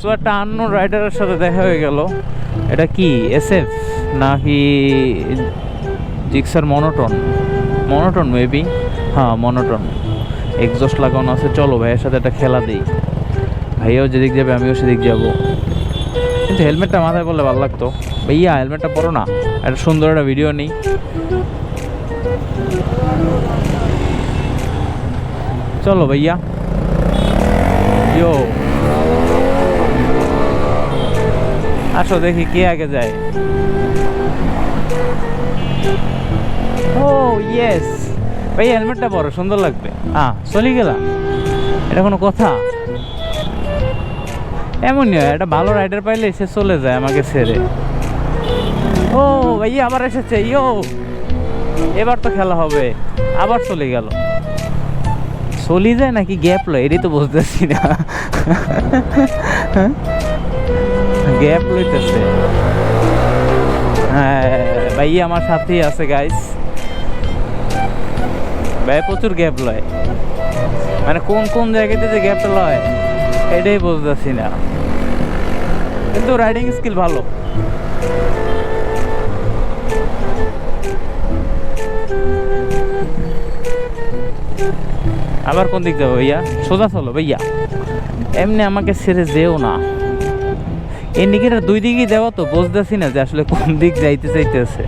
So একটা আন্ন রাইডারের সাথে দেখা হয়ে গেল। এটা কি এসএফ নাকি জিক্সার মনোটন মনোটন মেবি হ্যাঁ মনোটন এক্সস্ট লাগানো আছে, চলো ভাইয়ের সাথে একটা খেলা দিই। ভাইয়াও যেদিক যাবে, আমিও সেদিক যাব। কিন্তু হেলমেটটা মাথায় পড়লে ভালো লাগতো। ভাইয়া, হেলমেটটা পরো না। একটা সুন্দর একটা ভিডিও নেই। চলো ভাইয়া। আসো দেখি কে আগে যায়। ও ইয়েস ভাই হেলমেটটা পরো, সুন্দর লাগবে। হ্যাঁ চলে গেলাম। এটা কোনো কথা? এমনই হয়, একটা ভালো রাইডার পাইলে সে চলে যায় আমাকে ছেড়ে। ও ভাইয়া আবার এসেছে, ইয়ো। এবার তো খেলা হবে, আবার চলে গেল। চলে যায় নাকি গ্যাপ লয়? এটাই তো বুঝতেছি না। গ্যাপ লইতেছে। হ্যাঁ ভাই, আমার সাথেই আছে গাইস ভাই, প্রচুর গ্যাপ লয়। মানে কোন কোন জায়গাতে যে গ্যাপ লয়, এটাই বুঝতেছি না। কিন্তু রাইডিং স্কিল ভালো। আবার কোন দিক যাব, ভাইয়া? সোজা চলো, ভাইয়া। এমনি আমাকে ছেড়ে যেও না। ইন্ডিকেটার দুই দিকেই দেওয়া তো বুঝতেছি না যে আসলে কোন দিক যাইতে চাইতেছে।